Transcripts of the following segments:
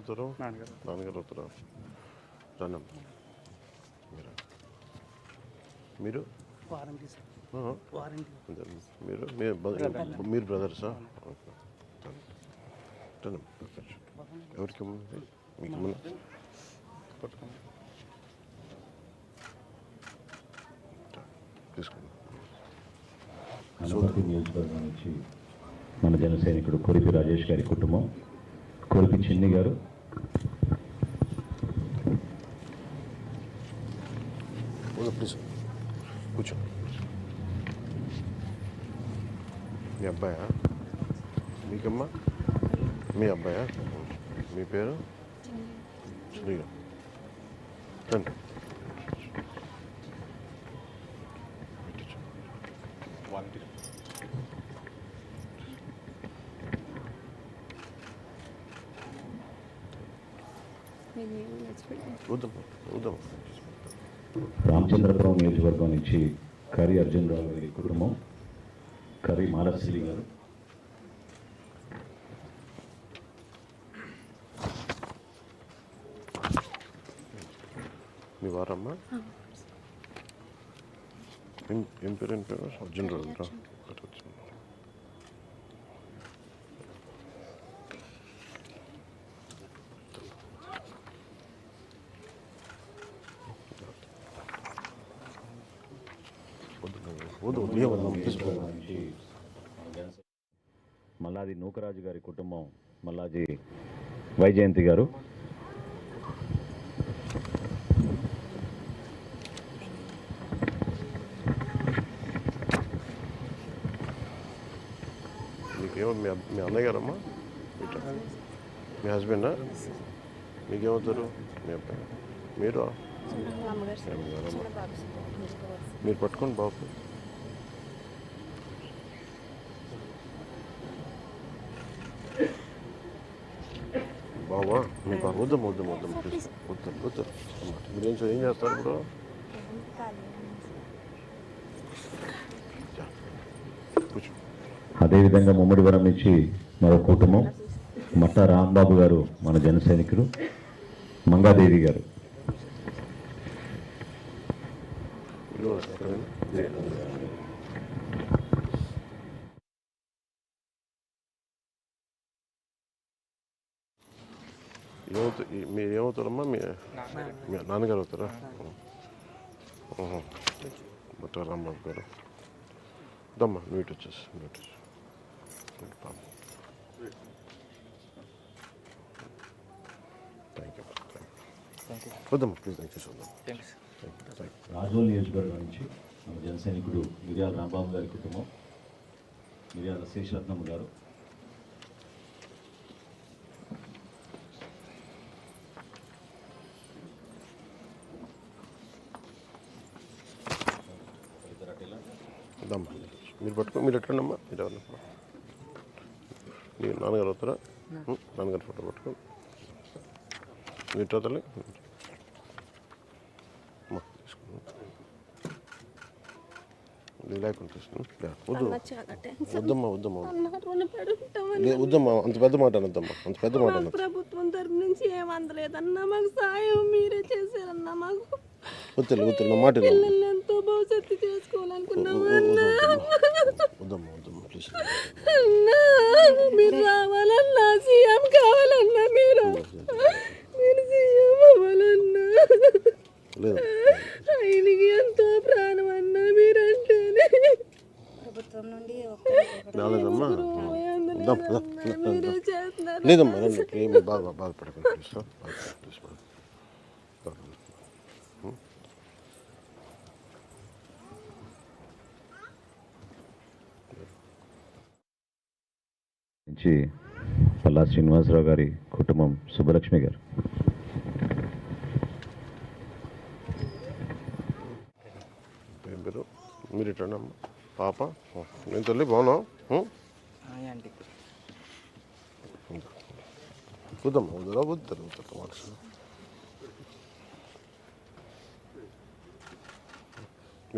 ఏమవుతారు నాన్నగారు. అవుతారా రండి మీరు? మీరు. మీరు మీరు బ్రదర్- మీరు బ్రదర్సా. ఎవరికి? మీకు తీసుకోండి. అనపర్తి నియోజకవర్గం నుంచి మన జన సైనికుడు కొరిపి రాజేష్ గారి కుటుంబం కొరిపి చిన్ని గారు ఓకే ప్లీజ్. కూర్చో. మీ అబ్బాయా? మీకమ్మా? మీ అబ్బాయా? మీ పేరు? చిన్నగా రండి. వద్దమ్మా వద్దమ్మా. రామచంద్రపురం నియోజకవర్గం నుంచి కరి అర్జున్ రావు గారి కుటుంబం కరి మాలశ్రీ గారు. మీ వారమ్మా? ఏం పేరు ఏం పేరు? అర్జున్ రావు రా. అర్జున్. వద్దు వద్దు వద్దు ఏం వద్దు తీసుకో. నియోజకవర్గం నుంచి మన జన మల్లాది నూకరాజు గారి కుటుంబం మల్లాది వైజయంతి గారు. మీకేమో మీ మీ అన్నయ్య గారమ్మా. మీ హస్బెండా? మీకేమవుతారు? మీ అబ్బాయి. మీరు? మీరు పట్టుకోండి బాబా మీ బాబు వద్దాం వద్దాం వద్దాం వద్దాం వద్దాం మీరు ఏం ఏం చేస్తారు ఇప్పుడు? అదేవిధంగా ముమ్మడివరం నుంచి మరో కుటుంబం మట్ట రాంబాబు గారు మన జన సైనికుడు మంగాదేవి గారు. ఇదిగో ఏమవుతా మీరు ఏమవుతారమ్మా? మీ మీ నాన్నగారు అవుతారా? బట్ట రాంబాబు గారు దమ్మా ఇటు వచ్చేసి ఇటు వచ్చేసి. థ్యాంక్ యూ థ్యాంక్ యూ వద్దమ్మా please thank you so much thank you thank you thank you Razole నియోజకవర్గం నుంచి మన జన సైనికుడు మిర్యాల రాంబాబు గారి కుటుంబం మిర్యాల శేషరత్నమ్మ గారు. దమ్మా మీరు పట్టుకో మీరు ఎట్లండి అమ్మా మీరు ఎవరన్నా మీరు నాన్నగారు అవుతారా నాన్నగారు ఫోటో పట్టుకో. మీరు టెన్షన్ వద్దమ్మా వద్దమ్మా. వద్దమ్మా అంత పెద్ద మాట అనొద్దమ్మా. అంత పెద్ద మాట ప్రభుత్వం తరపు నుంచి ఏం అందలేదన్నా మాకు సాయం మీరే చేశారన్నా మాకు. వద్దు వద్దు నా మాట ఎంతో భవిష్యత్తు చేసుకోవాలనుకున్నాము అన్నా. వద్దమ్మా వద్దమ్మా ప్లీజ్ అన్నా మీరు రావాలన్నా సీఎం కావాలన్నా మీరు. మీరు సీఎం అవ్వాలన్నా. లేదు. ఆయనకి ఎంతో ప్రాణం అన్నా మీరంటేనే. ప్రభుత్వం నుండి రాలేదమ్మా. లేదమ్మా ఏమి బాగా బాధపడకండి నుంచి పల్లా శ్రీనివాసరావు గారి కుటుంబం సుబ్బలక్ష్మి గారు. మీరు అమ్మ పాప? నేను తల్లి బాగున్నావు? వద్దమ్మా వద్దురా? వద్దు వద్దు మాట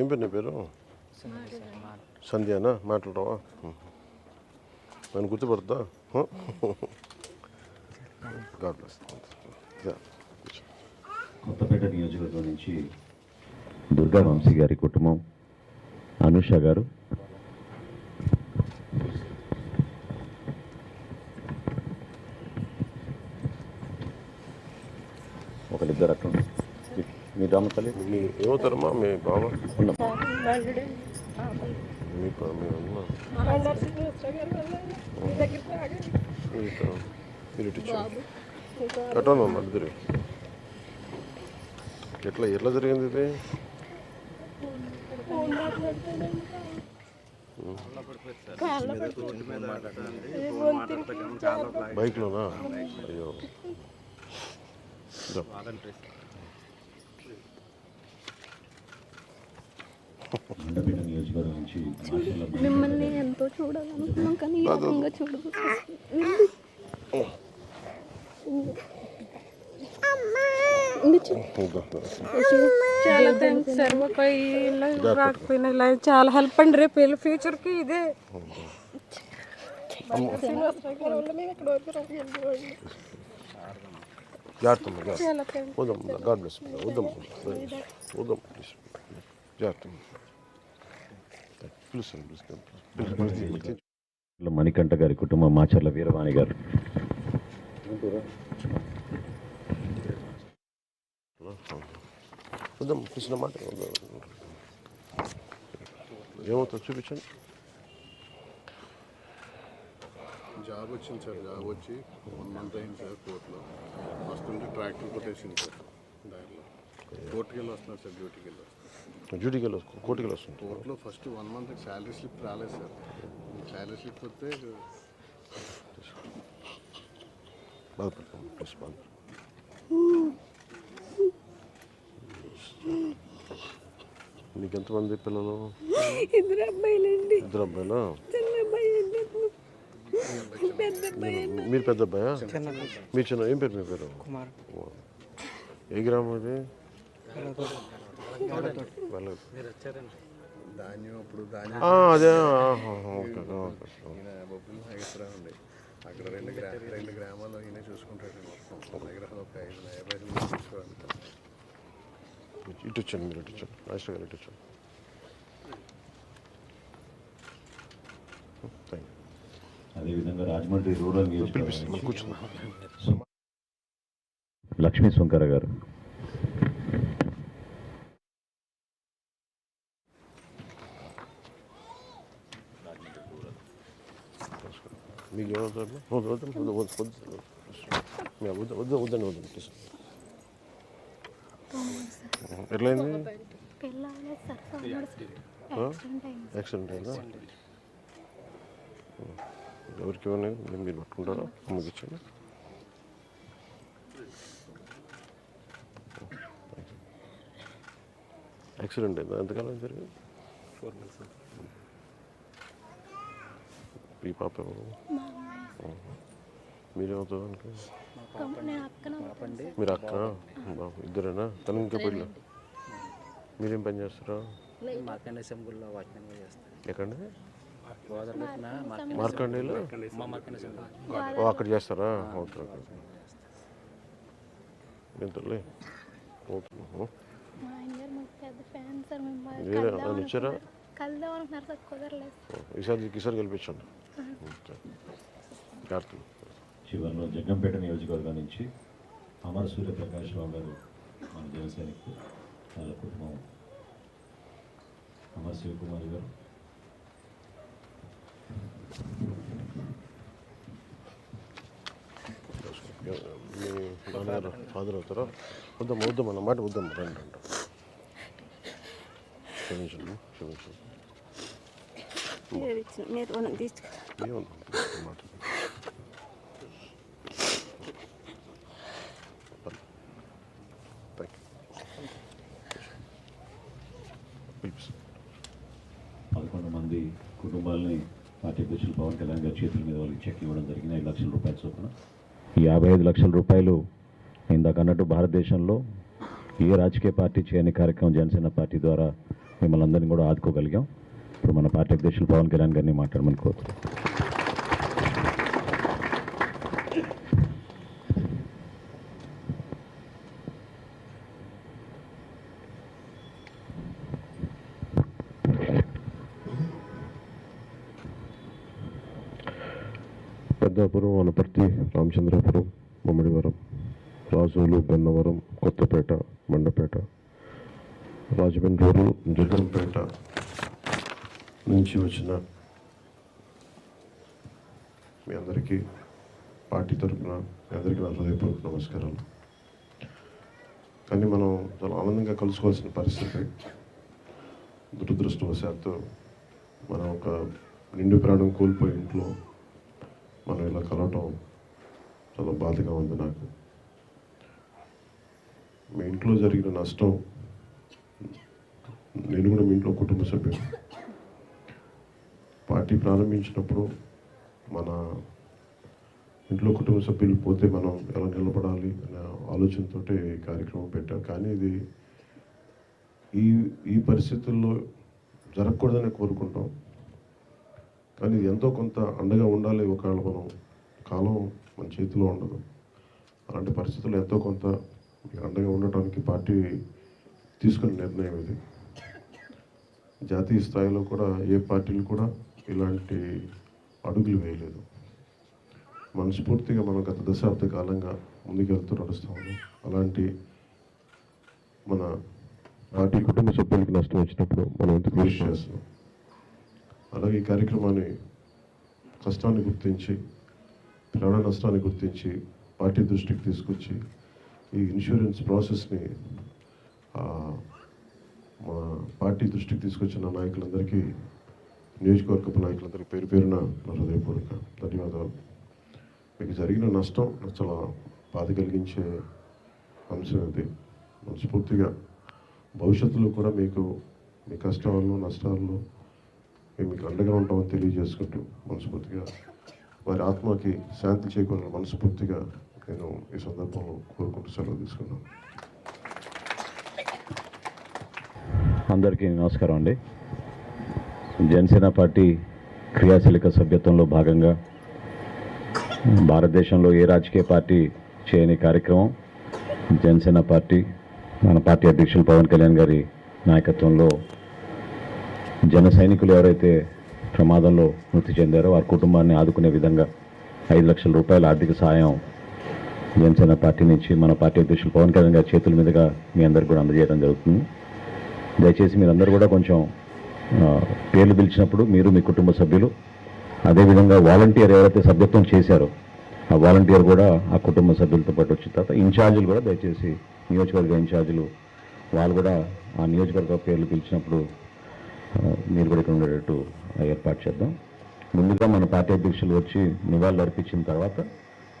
ఏం పేరు నీ పేరు? సంధ్యానా? మాట్లాడవా. నన్ను గుర్తుపడతా ఉం? గాడ్ బ్లెస్ కొత్తపేట నియోజకవర్గం నుంచి దుర్గా వంశీ గారి కుటుంబం అనుష గారు. ఒకరిద్దరు అక్కడ. మీ- మీ రామతల్లి మీ ఏమవుతారమ్మా మీ బావ? ఉన్నాం. మీ ప- మీరు ఎట్లా ఎట్లా ఎట్లా జరిగింది ఇది? బైక్లోనా? అయ్యో ఇదో. మండపేట నియోజకవర్గం నుంచి మాషల్ల మిమ్మల్ని ఎంతో చూడాలనుకున్నాం కానీ ఈ రకంగా చూడదు ఇదో. చాలా థ్యాంక్స్ సార్ మాకు ఇలా రాకపోయినా ఇలా చాలా హెల్ప్ అండి రేపు వీళ్ళ ఫ్యూచర్కి ఇదే జాగ్రత్త అమ్మా, జాగ్రత్త వద్దాం గాడ్ బ్లెస్ వద్దాం వద్దాం ప్లీజ్ మణికంఠ గారి కుటుంబం మాచర్ల వీరవాణి గారు. వద్దాం కృష్ణ మాట. ఏమవుతుందో చూపించండి జాబ్ వచ్చింది సార్ జాబ్ వచ్చి వన్ మంత్ అయింది సార్ కోర్టులో. వస్తుంటే ట్రాక్టర్ కొట్టేసింది సార్ దారిలో. కోర్టుకి వెళ్ళి వస్తున్నారు సార్ డ్యూటీకి వెళ్ళి వస్తున్నారు. డ్యూటీకి వెళ్ళి వస్తుంది కోర్టుకి వెళ్ళి వస్తుంది కోర్టులో first one month salary slip రాలేదు సార్. శాలరీ స్లిప్ వస్తే బాధపడతాం నీకు ఎంతమంది పిల్లలు? ఇద్దరు అబ్బాయిలండి. ఇద్దరు అబ్బాయిలా? పెద్ద అబ్బాయి మీరు పెద్ద అబ్బాయా? మీ చిన్న ఏం పేరు మీ పేరు? ఏ గ్రామం ఇది అదే అక్కడ రెండు గ్రా రెండు గ్రామాల్లో ఈయన చూసుకుంటాడు మొత్తం. దగ్గర ఒక ఐదు యాభై చూసుకోవాలి ఇటు వచ్చాను మీరు ఇటు వచ్చాను. రాజేశ్వర గారు ఇటు వచ్చాను అదేవిధంగా రాజమండ్రి రూరల్ నియోజకవర్గం లక్ష్మీ సుంకర గారు మీకు ఏమవుతుంది వద్దు వద్దు వద్దు వద్దు వద్దు వద్దండి ప్లీజ్ ఎట్లయింది యాక్సిడెంట్ అయిందా ఎవరికి ఇవ్వని నేను మీరు పట్టుకుంటారా అమ్మకి ఇచ్చాను యాక్సిడెంట్ అయిందా ఎంతకాలం జరిగింది ఈ పాప అక్కన మీరు అక్క బాబు ఇద్దరేనా? తను ఇంకా పెళ్ళి? మీరేం పని చేస్తారా? మార్కండే మార్కండేలో? ఓ అక్కడ చేస్తారా? ఓకే ఓకే ఎంతలే ఓకే ఈసారి ఈసారి గెలిపించండి. జాగ్రత్త చివరిలో జగ్గంపేట నియోజకవర్గం నుంచి అమర సూర్య ప్రకాష్ రావు గారు మన జనసైనికులు వాళ్ళ కుటుంబం అమర్ శివకుమార్ గారు. నాన్నగారు ఫాదర్ అవుతారా? వద్దాం వద్దాం అన్న మాట వద్దాం రండి రండి. క్షమించండి క్షమించండి. మీరు ఇచ్చిన మీరు రుణం తీసుకు ఏమన్నా మాట థ్యాంక్ యూ పదకొండు మంది కుటుంబాలని పార్టీ అధ్యక్షులు పవన్ కళ్యాణ్ మీద వాళ్ళకి చెక్ ఇవ్వడం జరిగింది. ఐదు లక్షల రూపాయల చొప్పున. ఈ యాభై ఐదు లక్షల రూపాయలు ఇందాక అన్నట్టు భారతదేశంలో ఏ రాజకీయ పార్టీ చేయని కార్యక్రమం జనసేన పార్టీ ద్వారా మిమ్మల్ని అందరినీ కూడా ఆదుకోగలిగాం. ఇప్పుడు మన పార్టీ అధ్యక్షులు పవన్ కళ్యాణ్ గారిని మాట్లాడమని కోరుతున్నాం. పెద్దాపురం వనపర్తి రామచంద్రాపురం ముమ్మడివరం రాజోలు గన్నవరం కొత్తపేట మండపేట రాజమండ్రి జగంపేట నుంచి వచ్చిన మీ అందరికీ పార్టీ తరఫున మీ అందరికీ నా హృదయపూర్వక నమస్కారాలు. కానీ మనం చాలా ఆనందంగా కలుసుకోవాల్సిన పరిస్థితి దురదృష్టవశాత్తు మనం ఒక నిండు ప్రాణం కోల్పోయి ఇంట్లో మనం ఇలా కలవటం చాలా బాధగా ఉంది నాకు. మీ ఇంట్లో జరిగిన నష్టం నేను కూడా మీ ఇంట్లో కుటుంబ సభ్యులు పార్టీ ప్రారంభించినప్పుడు మన ఇంట్లో కుటుంబ సభ్యులు పోతే మనం ఎలా నిలబడాలి అనే ఆలోచనతో ఈ కార్యక్రమం పెట్టాం. కానీ ఇది ఈ ఈ పరిస్థితుల్లో జరగకూడదని కోరుకుంటాం. కానీ ఎంతో కొంత అండగా ఉండాలి ఒకవేళ మనం కాలం మన చేతిలో ఉండదు. అలాంటి పరిస్థితుల్లో ఎంతో కొంత అండగా ఉండటానికి పార్టీ తీసుకున్న నిర్ణయం ఇది. జాతీయ స్థాయిలో కూడా ఏ పార్టీలు కూడా ఇలాంటి అడుగులు వేయలేదు. మనస్ఫూర్తిగా మనం గత దశాబ్ద కాలంగా ముందుకెళ్తూ నడుస్తూ ఉన్నాం. అలాంటి మన పార్టీ కుటుంబ సభ్యులకి నష్టం వచ్చినప్పుడు మనం ఎందుకు కృషి చేస్తున్నాం? అలాగే ఈ కార్యక్రమాన్ని కష్టాన్ని గుర్తించి ప్రాణ నష్టాన్ని గుర్తించి పార్టీ దృష్టికి తీసుకొచ్చి ఈ ఇన్సూరెన్స్ ప్రాసెస్ని మా పార్టీ దృష్టికి తీసుకొచ్చిన నాయకులందరికీ నియోజకవర్గపు నాయకులందరికీ పేరు పేరున నా హృదయపూర్వక ధన్యవాదాలు. మీకు జరిగిన నష్టం చాలా బాధ కలిగించే అంశం ఇది. మనస్ఫూర్తిగా భవిష్యత్తులో కూడా మీకు మీ కష్టాల్లో నష్టాల్లో మేము మీకు అండగా ఉంటామని తెలియజేసుకుంటూ మనస్ఫూర్తిగా వారి ఆత్మకి శాంతి చేకూరాలని మనస్ఫూర్తిగా నేను ఈ సందర్భంలో కోరుకుంటూ సెలవు తీసుకున్నాను. అందరికీ నమస్కారం అండి. జనసేన పార్టీ క్రియాశీలక సభ్యత్వంలో భాగంగా భారతదేశంలో ఏ రాజకీయ పార్టీ చేయని కార్యక్రమం జనసేన పార్టీ మన పార్టీ అధ్యక్షులు పవన్ కళ్యాణ్ గారి నాయకత్వంలో జన సైనికులు ఎవరైతే ప్రమాదంలో మృతి చెందారో వారి కుటుంబాన్ని ఆదుకునే విధంగా ఐదు లక్షల రూపాయల ఆర్థిక సాయం జనసేన పార్టీ నుంచి మన పార్టీ అధ్యక్షులు పవన్ కళ్యాణ్ గారి చేతుల మీదుగా మీ అందరికి కూడా అందజేయడం జరుగుతుంది. దయచేసి మీరందరూ కూడా కొంచెం పేర్లు పిలిచినప్పుడు మీరు మీ కుటుంబ సభ్యులు అదేవిధంగా వాలంటీర్ ఎవరైతే సభ్యత్వం చేశారో ఆ వాలంటీర్ కూడా ఆ కుటుంబ సభ్యులతో పాటు వచ్చిన తర్వాత ఇన్ఛార్జీలు కూడా దయచేసి నియోజకవర్గ ఇన్ఛార్జీలు వాళ్ళు కూడా ఆ నియోజకవర్గ పేర్లు పిలిచినప్పుడు మీరు కూడా ఇక్కడ ఉండేటట్టు ఏర్పాటు చేద్దాం. ముందుగా మన పార్టీ అధ్యక్షులు వచ్చి నివాళులు అర్పించిన తర్వాత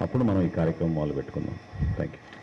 అప్పుడు మనం ఈ కార్యక్రమం మొదలు పెట్టుకుందాం థ్యాంక్ యూ